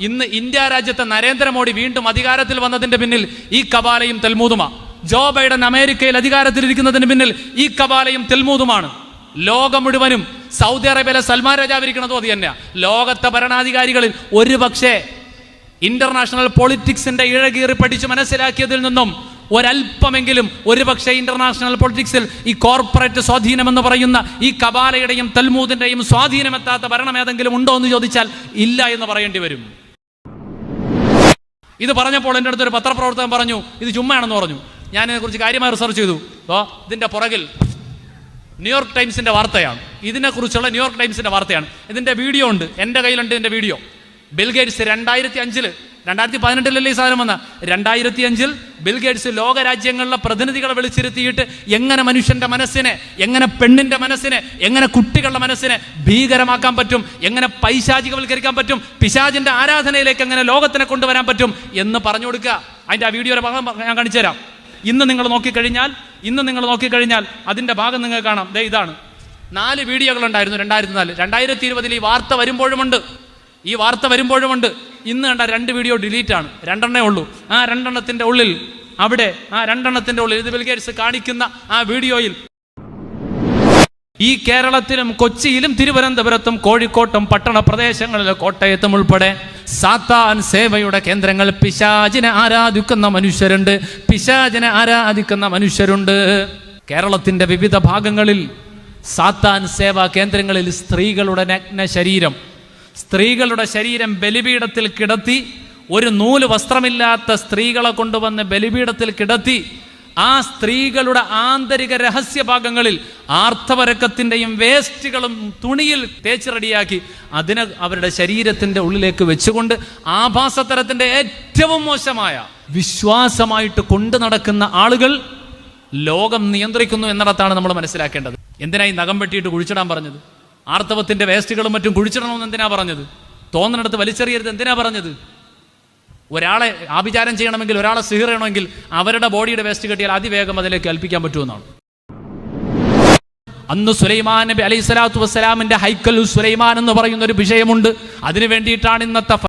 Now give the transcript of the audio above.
ഇന്ന് ഇന്ത്യ രാജ്യത്തെ നരേന്ദ്രമോദി വീണ്ടും അധികാരത്തിൽ വന്നതിന്റെ പിന്നിൽ ഈ കബാലയും തെൽമൂതുമാ. ജോ ബൈഡൻ അമേരിക്കയിൽ അധികാരത്തിലിരിക്കുന്നതിന് പിന്നിൽ ഈ കബാലയും തെൽമൂതുമാണ്. ലോകം മുഴുവനും സൗദി അറേബ്യയിലെ സൽമാൻ രാജാവ് ഇരിക്കുന്നതും അത് തന്നെയാ. ലോകത്തെ ഭരണാധികാരികളിൽ ഒരു പക്ഷേ ഇന്റർനാഷണൽ പൊളിറ്റിക്സിന്റെ ഇഴകീറി പഠിച്ച് മനസ്സിലാക്കിയതിൽ നിന്നും ഒരല്പമെങ്കിലും ഒരുപക്ഷെ ഇന്റർനാഷണൽ പൊളിറ്റിക്സിൽ ഈ കോർപ്പറേറ്റ് സ്വാധീനം എന്ന് പറയുന്ന ഈ കബാലയുടെയും തൽമൂദിന്റെയും സ്വാധീനമെത്താത്ത ഭരണം ഏതെങ്കിലും ഉണ്ടോ എന്ന് ചോദിച്ചാൽ ഇല്ല എന്ന് പറയേണ്ടി വരും. ഇത് പറഞ്ഞപ്പോൾ എന്റെ അടുത്തൊരു പത്രപ്രവർത്തകൻ പറഞ്ഞു ഇത് ചുമ്മാണെന്ന് പറഞ്ഞു. ഞാൻ ഇതിനെക്കുറിച്ച് കാര്യമായി റിസർച്ച് ചെയ്തു. അപ്പോൾ ഇതിന്റെ പുറകിൽ ന്യൂയോർക്ക് ടൈംസിന്റെ വാർത്തയാണ്. ഇതിനെക്കുറിച്ചുള്ള ന്യൂയോർക്ക് ടൈംസിന്റെ വാർത്തയാണ്. ഇതിന്റെ വീഡിയോ ഉണ്ട്. എന്റെ കയ്യിലുണ്ട് ഇതിന്റെ വീഡിയോ. ബിൽഗേറ്റ്സ് രണ്ടായിരത്തി അഞ്ചിൽ രണ്ടായിരത്തി പതിനെട്ടിലല്ലേ ഈ സാധനം വന്ന? രണ്ടായിരത്തി അഞ്ചിൽ ബിൽഗേറ്റ്സ് ലോകരാജ്യങ്ങളിലെ പ്രതിനിധികളെ വിളിച്ചിരുത്തിയിട്ട് എങ്ങനെ മനുഷ്യന്റെ മനസ്സിനെ എങ്ങനെ പെണ്ണിന്റെ മനസ്സിനെ എങ്ങനെ കുട്ടികളുടെ മനസ്സിനെ ഭീകരമാക്കാൻ പറ്റും എങ്ങനെ പൈശാചികവൽക്കരിക്കാൻ പറ്റും പിശാചിന്റെ ആരാധനയിലേക്ക് എങ്ങനെ ലോകത്തിനെ കൊണ്ടുവരാൻ പറ്റും എന്ന് പറഞ്ഞു കൊടുക്കുക. അതിന്റെ ആ വീഡിയോയുടെ ഭാഗം ഞാൻ കാണിച്ചു തരാം ഇന്ന് നിങ്ങൾ നോക്കിക്കഴിഞ്ഞാൽ ഇന്ന് നിങ്ങൾ നോക്കിക്കഴിഞ്ഞാൽ അതിന്റെ ഭാഗം നിങ്ങൾ കാണാം. ദേ ഇതാണ്. നാല് വീഡിയോകൾ ഉണ്ടായിരുന്നു രണ്ടായിരത്തി നാല് രണ്ടായിരത്തി ഇരുപതിൽ ഈ വാർത്ത വരുമ്പോഴുമുണ്ട്. ഈ വാർത്ത വരുമ്പോഴുമുണ്ട്. ഇന്ന് കണ്ട രണ്ട് വീഡിയോ ഡിലീറ്റ് ആണ്. രണ്ടെണ്ണേ ഉള്ളൂ. ആ രണ്ടെണ്ണത്തിന്റെ ഉള്ളിൽ അവിടെ ആ രണ്ടെണ്ണത്തിന്റെ ഉള്ളിൽ ഇത് ബിൽഗേറ്റ്സ് കാണിക്കുന്ന ആ വീഡിയോയിൽ ഈ കേരളത്തിലും കൊച്ചിയിലും തിരുവനന്തപുരത്തും കോഴിക്കോട്ടും പട്ടണ പ്രദേശങ്ങളിലും കോട്ടയത്തും ഉൾപ്പെടെ സാത്താൻ സേവയുടെ കേന്ദ്രങ്ങൾ പിശാചിനെ ആരാധിക്കുന്ന മനുഷ്യരുണ്ട്. പിശാചിനെ ആരാധിക്കുന്ന മനുഷ്യരുണ്ട്. കേരളത്തിന്റെ വിവിധ ഭാഗങ്ങളിൽ സാത്താൻ സേവാ കേന്ദ്രങ്ങളിൽ സ്ത്രീകളുടെ നഗ്ന ശരീരം സ്ത്രീകളുടെ ശരീരം ബലിപീഠത്തിൽ കിടത്തി ഒരു നൂൽ വസ്ത്രമില്ലാത്ത സ്ത്രീകളെ കൊണ്ടുവന്ന് ബലിപീഠത്തിൽ കിടത്തി ആ സ്ത്രീകളുടെ ആന്തരിക രഹസ്യഭാഗങ്ങളിൽ ആർത്തവരക്കത്തിന്റെയും വേസ്റ്റുകളും തുണിയിൽ തേച്ച് റെഡിയാക്കി അതിനെ അവരുടെ ശരീരത്തിന്റെ ഉള്ളിലേക്ക് വെച്ചുകൊണ്ട് ആഭാസത്തരത്തിന്റെ ഏറ്റവും മോശമായ വിശ്വാസമായിട്ട് കൊണ്ടു നടക്കുന്ന ആളുകൾ ലോകം നിയന്ത്രിക്കുന്നു എന്നിടത്താണ് നമ്മൾ മനസ്സിലാക്കേണ്ടത്. എന്തിനായി നഖം വെട്ടിയിട്ട് കുഴിച്ചിടാൻ പറഞ്ഞത്? ആർത്തവത്തിന്റെ വേസ്റ്റുകളും മറ്റും കുഴിച്ചിടണമെന്ന് എന്തിനാ പറഞ്ഞത്? തോന്നിനടുത്ത് വലിച്ചെറിയരുത് എന്തിനാ പറഞ്ഞത്? ഒരാളെ ആഭിചാരം ചെയ്യണമെങ്കിൽ ഒരാളെ സിഹിറണമെങ്കിൽ അവരുടെ ബോഡിയുടെ വേസ്റ്റ് കെട്ടിയാൽ അതിവേഗം അതിലേക്ക് കൽപ്പിക്കാൻ പറ്റുമെന്നാണ്. അന്ന് സുലൈമാൻ നബി അലൈഹി സ്വലാത്തു വസ്സലാമിന്റെ ഹൈക്കൽ സുലൈമാൻ എന്ന് പറയുന്ന ഒരു വിഷയമുണ്ട്. അതിനു വേണ്ടിയിട്ടാണ് ഇന്നത്തെ